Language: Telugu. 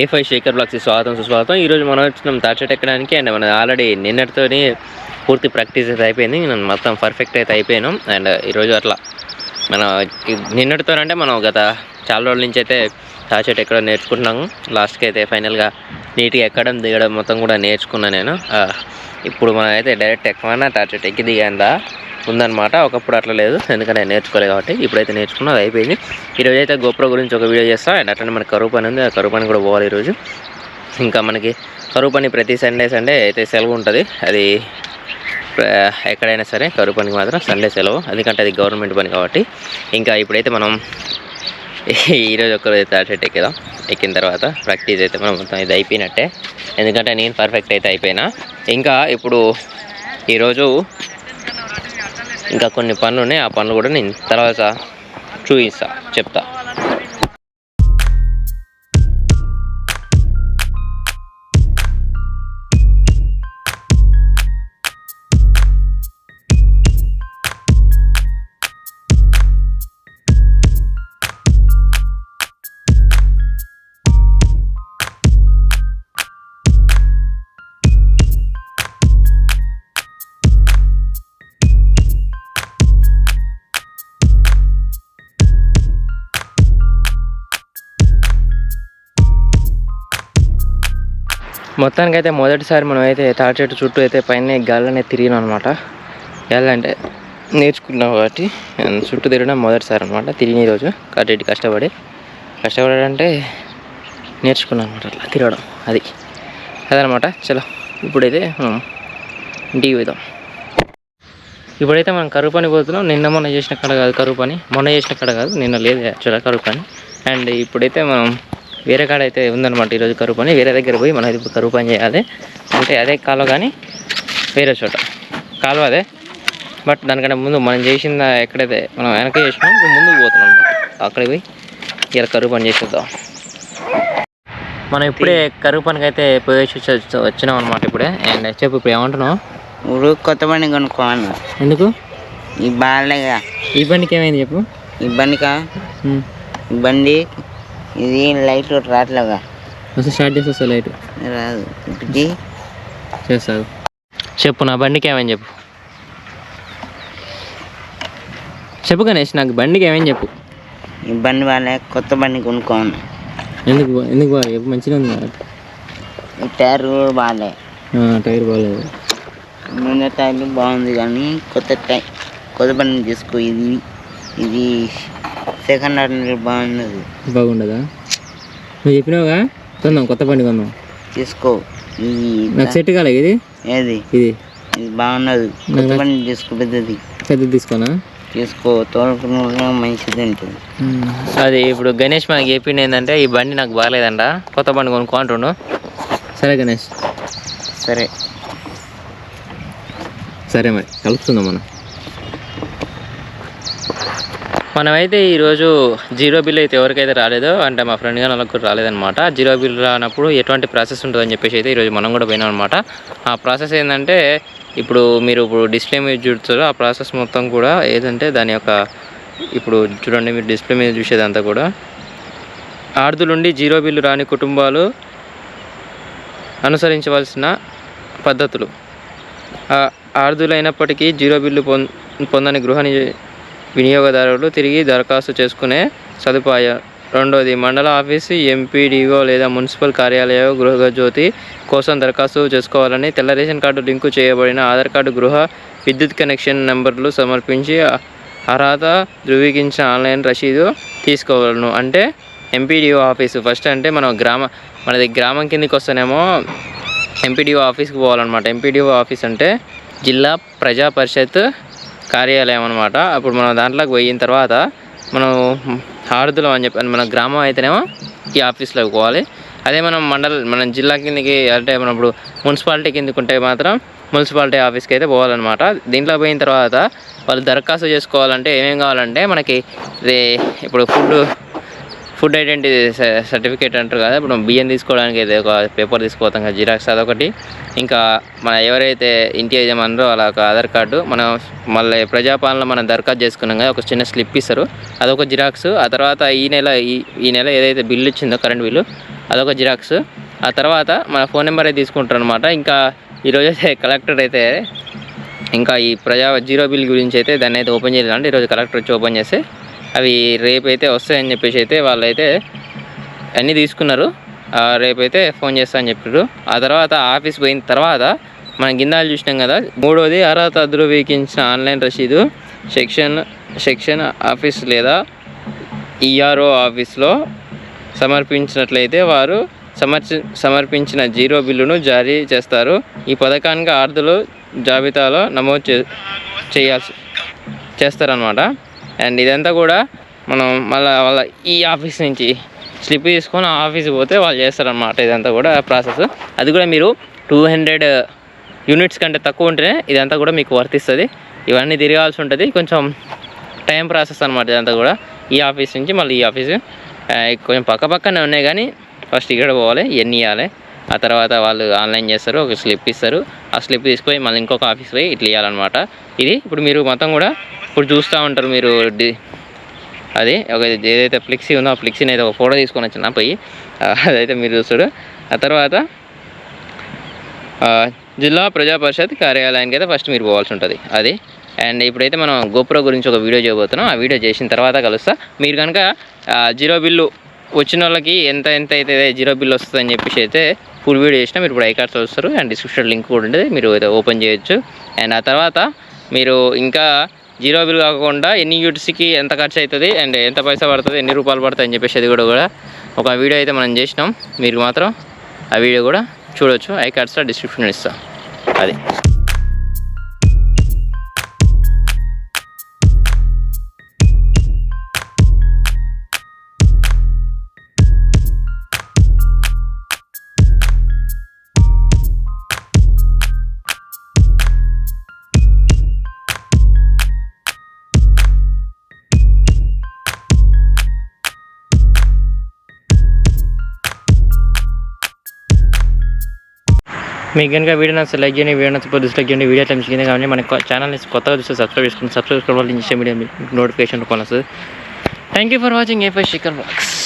ఏ ఫైవ్ శేఖర్ బ్లాక్స్ స్వాగతం సుస్వాగతం. ఈరోజు మనం వచ్చినాం తాచెట్ ఎక్కడానికి అండ్ మన ఆల్రెడీ నిన్నటితోనే పూర్తి ప్రాక్టీస్ అయితే అయిపోయింది. నేను మొత్తం పర్ఫెక్ట్ అయితే అయిపోయాను. అండ్ ఈరోజు అట్లా మన నిన్నటితో అంటే మనం గత చాలా రోజుల నుంచి అయితే తాచెట్ ఎక్కడం నేర్చుకుంటున్నాము లాస్ట్కి అయితే ఫైనల్గా నీట్గా ఎక్కడం దిగడం మొత్తం కూడా నేర్చుకున్నాను నేను. ఇప్పుడు మనం అయితే డైరెక్ట్ ఎక్కమన్నా తాచెట్ ఎక్కి దిగాందా? ఉందన్నమాట. ఒకప్పుడు అట్లా లేదు. ఎందుకంటే నేను నేర్చుకోలేదు కాబట్టి ఇప్పుడైతే నేర్చుకున్నా అది అయిపోయింది. ఈరోజు అయితే గోప్రో గురించి ఒక వీడియో చేస్తా. అండ్ అట్లనే మనకి కరువు పని ఉంది. ఆ కరువు పని కూడా పోవాలి ఈరోజు. ఇంకా మనకి కరువు పని ప్రతి సండే సండే అయితే సెలవు ఉంటుంది. అది ఎక్కడైనా సరే కరువు పనికి మాత్రం సండే సెలవు. ఎందుకంటే అది గవర్నమెంట్ పని కాబట్టి. ఇంకా ఇప్పుడైతే మనం ఈరోజు ఒక్కరోజు తాటెట్ ఎక్కిదాం. ఎక్కిన తర్వాత ప్రాక్టీస్ అయితే మనం మొత్తం ఇది అయిపోయినట్టే. ఎందుకంటే నేను పర్ఫెక్ట్ అయితే అయిపోయినా. ఇంకా ఇప్పుడు ఈరోజు ఇంకా కొన్ని పనులు ఉన్నాయి ఆ పనులు కూడా నేను తర్వాత చూపిస్తా చెప్తా. మొత్తానికి అయితే మొదటిసారి మనం అయితే తాటి చెట్టు చుట్టూ అయితే పైన గాలనే తిరిగినాం అనమాట గాలంటే నేర్చుకున్నాం కాబట్టి చుట్టూ తిరగడం మొదటిసారి అనమాట తిరిగిన ఈరోజు కాబట్టి కష్టపడి కష్టపడడం నేర్చుకున్నాం అనమాట అట్లా తిరగడం అది. అదనమాట చలో ఇప్పుడైతే మనం ఇంటికి పోతాం ఇప్పుడైతే మనం కరువు పని పోతున్నాం. నిన్న మొన్న చేసిన కడ కాదు కరువు పని. మొన్న చేసిన కడ కాదు నిన్న లేదు యాక్చువల్గా కరువు పని. అండ్ ఇప్పుడైతే మనం వేరే కాడ అయితే ఉందన్నమాట ఈరోజు కరువు పని. వేరే దగ్గర పోయి మనం ఇప్పుడు కరువు పని చేయాలి. అంటే అదే కాలువ కానీ వేరే చోట. కాలువ అదే. బట్ దానికంటే ముందు మనం చేసిన ఎక్కడైతే మనం వెనక చేసినాం ఇప్పుడు ముందుకు పోతున్నాం అన్నమాట. అక్కడికి పోయి ఇలా కరువు పని చేసేద్దాం. మనం ఇప్పుడే కరువు పనికి అయితే పోయేసి వచ్చి- వచ్చినాం అనమాట ఇప్పుడే. అండ్ చెప్పు ఇప్పుడు ఏమంటున్నావు? ఇప్పుడు కొత్త బండి కొనుక్కోమన్నా ఎందుకు? ఈ బాగాలేగా ఈ బండికి ఏమైంది చెప్పు. ఈ బండికా? బండి ఇది లైట్ రాట్లేగా అసలు స్టార్ట్ చేసేస్తా లైట్ రాదు. ఇది చేస్తావు చెప్పు నా బండికి ఏమని చెప్పు. చెప్పు గణేష్ నాకు బండికి ఏమని చెప్పు. ఈ బండి వాళ్ళే కొత్త బండి కొనుక్కోమన్నా ఎందుకు బా- ఎందుకు బాగా చెప్పు మంచిగా ఉంది కదా. ఈ టైర్ కూడా బాగాలే ఆ, టైర్ బాగాలేదు ముందు టైర్ బాగుంది కానీ కొత్త టై కొత్త బండి తీసుకో ఇది ఇది సెకండ్ హ్యాండ్ బాగున్నది బాగుండదా. నువ్వు చెప్పినావుగా? కొందాం కొత్త బండి కొందాం. తీసుకో. ఇది నాకు సెట్ కాలేదు ఇది? ఏది? ఇది. ఇది బాగున్నది. కొత్త బండి తీసుకో పెద్దది. పెద్ద తీసుకోనా? తీసుకో తోలుకున్న మంచిది ఉంటుంది అది ఇప్పుడు గణేష్ మనకి చెప్పింది ఏంటంటే ఈ బండి నాకు బాగాలేదంట. కొత్త బండి కొనుక్కో అంటుండు. సరే గణేష్. సరే. సరే మరి కలుపుకుందాం మనం. మనమైతే ఈరోజు జీరో బిల్ అయితే ఎవరికైతే రాలేదో అంటే మా ఫ్రెండ్ కానీ వాళ్ళకి కూడా రాలేదనమాట జీరో బిల్ రానప్పుడు ఎటువంటి ప్రాసెస్ ఉంటుందని చెప్పేసి అయితే ఈరోజు మనం కూడా పోయినాం అనమాట ఆ ప్రాసెస్ ఏంటంటే ఇప్పుడు మీరు ఇప్పుడు డిస్ప్లే మీద చూడతారు ఆ ప్రాసెస్ మొత్తం కూడా ఏదంటే దాని యొక్క ఇప్పుడు చూడండి మీరు డిస్ప్లే మీద చూసేదంతా కూడా. ఆర్దులుండి జీరో బిల్లు రాని కుటుంబాలు అనుసరించవలసిన పద్ధతులు. ఆ ఆర్దులైనప్పటికీ జీరో బిల్లు పొం పొందని గృహ వినియోగదారులు తిరిగి దరఖాస్తు చేసుకునే సదుపాయం. రెండోది మండల ఆఫీసు ఎంపీడీఓ లేదా మున్సిపల్ కార్యాలయ గృహజ్యోతి కోసం దరఖాస్తు చేసుకోవాలని తెల్ల రేషన్ కార్డు లింకు చేయబడిన ఆధార్ కార్డు గృహ విద్యుత్ కనెక్షన్ నెంబర్లు సమర్పించి అర్హత ధృవీకరించిన ఆన్లైన్ రసీదు తీసుకోవాలను. అంటే ఎంపీడీఓ ఆఫీసు. ఫస్ట్ అంటే మనం గ్రామ మనది గ్రామం కిందకి వస్తేనేమో ఎంపీడీఓ ఆఫీస్కి పోవాలన్నమాట. ఎంపీడీఓ ఆఫీస్ అంటే జిల్లా ప్రజా పరిషత్ కార్యాలయం అనమాట అప్పుడు మనం దాంట్లోకి పోయిన తర్వాత మనం ఆరుదులం అని చెప్పి మన గ్రామం అయితేనేమో ఈ ఆఫీస్లోకి పోవాలి. అదే మనం మండల మన జిల్లా కిందకి అంటే మనం ఇప్పుడు మున్సిపాలిటీ కిందకి ఉంటే మాత్రం మున్సిపాలిటీ ఆఫీస్కి అయితే పోవాలన్నమాట. దీంట్లో పోయిన తర్వాత వాళ్ళు దరఖాస్తు చేసుకోవాలంటే ఏమేమి కావాలంటే మనకి ఇది ఇప్పుడు ఫుడ్ ఫుడ్ ఐడెంటిటీ సర్టిఫికేట్ అంటారు కదా ఇప్పుడు బియ్యం తీసుకోవడానికి అయితే ఒక పేపర్ తీసుకుపోతాం కదా జిరాక్స్ అదొకటి. ఇంకా మన ఎవరైతే ఇంటి యజమానురో వాళ్ళ ఒక ఆధార్ కార్డు మనం మళ్ళీ ప్రజాపాలన మనం దరఖాస్తు చేసుకున్నాం కదా ఒక చిన్న స్లిప్ ఇస్తారు. అదొక జిరాక్స్. ఆ తర్వాత ఈ నెల ఈ ఈ నెల ఏదైతే బిల్లు ఇచ్చిందో కరెంట్ బిల్లు అదొక జిరాక్స్. ఆ తర్వాత మన ఫోన్ నెంబర్ అయితే తీసుకుంటారు అనమాట ఇంకా ఈరోజు అయితే కలెక్టర్ అయితే ఇంకా ఈ ప్రజా జీరో బిల్ గురించి అయితే దాన్ని అయితే ఓపెన్ చేయాలంటే ఈరోజు కలెక్టర్ వచ్చి ఓపెన్ చేస్తే అవి రేపైతే వస్తాయని చెప్పేసి అయితే వాళ్ళైతే అన్నీ తీసుకున్నారు. ఆ, రేపైతే ఫోన్ చేస్తా అని చెప్పారు. ఆ తర్వాత ఆఫీస్ పోయిన తర్వాత మనం గిందాలు చూసినాం కదా మూడోది అర్హత ధృవీకరించిన ఆన్లైన్ రసీదు సెక్షన్ సెక్షన్ ఆఫీస్ లేదా ఈఆర్ఓ ఆఫీస్లో సమర్పించినట్లయితే వారు సమర్చి సమర్పించిన జీరో బిల్లును జారీ చేస్తారు. ఈ పథకానికి ఆర్థులు జాబితాలో నమోదు చే చేయాల్సి చేస్తారనమాట అండ్ ఇదంతా కూడా మనం మళ్ళీ వాళ్ళ ఈ ఆఫీస్ నుంచి స్లిప్ తీసుకొని ఆ ఆఫీస్కి పోతే వాళ్ళు చేస్తారనమాట ఇదంతా కూడా ప్రాసెస్. అది కూడా మీరు టూ హండ్రెడ్ యూనిట్స్ కంటే తక్కువ ఉంటేనే ఇదంతా కూడా మీకు వర్తిస్తుంది ఇవన్నీ తిరగాల్సి ఉంటుంది. కొంచెం టైం ప్రాసెస్ అనమాట ఇదంతా కూడా. ఈ ఆఫీస్ నుంచి మళ్ళీ ఈ ఆఫీస్. కొంచెం పక్క పక్కనే ఉన్నాయి కానీ ఫస్ట్ ఇక్కడ పోవాలి ఇవన్నీ ఇవ్వాలి. ఆ తర్వాత వాళ్ళు ఆన్లైన్ చేస్తారు ఒక స్లిప్ ఇస్తారు. ఆ స్లిప్ తీసుకొని మళ్ళీ ఇంకొక ఆఫీస్ పోయి ఇట్లా ఇవ్వాలన్నమాట. ఇది ఇప్పుడు మీరు మొత్తం కూడా ఇప్పుడు చూస్తూ ఉంటారు మీరు డి అది ఒక ఏదైతే ఫ్లెక్సీ ఉందో ఆ ఫ్లెక్సీని అయితే ఒక ఫోటో తీసుకొని వచ్చిన పోయి అదైతే మీరు చూస్తాడు. ఆ తర్వాత జిల్లా ప్రజా పరిషత్ కార్యాలయానికి అయితే ఫస్ట్ మీరు పోవాల్సి ఉంటుంది. అది. అండ్ ఇప్పుడైతే మనం గోప్రో గురించి ఒక వీడియో చేయబోతున్నాం. ఆ వీడియో చేసిన తర్వాత కలుస్తా. మీరు కనుక జీరో బిల్లు వచ్చిన వాళ్ళకి ఎంత ఎంత అయితే జీరో బిల్ వస్తుందని చెప్పేసి అయితే ఫుల్ వీడియో చేసినా మీరు ఇప్పుడు ఐ కార్డ్స్ వస్తారు. అండ్ డిస్క్రిప్షన్ లింక్ కూడా ఉంటుంది మీరు అయితే ఓపెన్ చేయొచ్చు. అండ్ ఆ తర్వాత మీరు ఇంకా జీరో బిల్ కాకుండా ఎన్ని యూనిట్స్కి ఎంత ఖర్చు అవుతుంది అండ్ ఎంత పైసా పడుతుంది ఎన్ని రూపాయలు పడుతుంది అని చెప్పేసి అది కూడా కూడా ఒక వీడియో అయితే మనం చేసినాం. మీరు మాత్రం ఆ వీడియో కూడా చూడొచ్చు. ఐ కార్డ్స్లో డిస్క్రిప్షన్ ఇస్తాం. అది. మీకు కనుక వీడియో నచ్చితే లైక్ చేయండి వీడియో నచ్చకపోతే డిస్లైక్ చేయండి వీడియో టైమ్స్ కింద. కానీ మన ఛానల్ని కొత్తగా చూస్తే సబ్స్క్రైబ్ చేసుకుని సబ్స్క్రైబ్ చేసుకోవడం వల్ల ఇన్స్టా మీడియా మీకు నోటిఫికేషన్ కొనస్తుంది థ్యాంక్ యూ ఫర్ వాచింగ్ ఏ ఫై శిఖర్ బాక్స్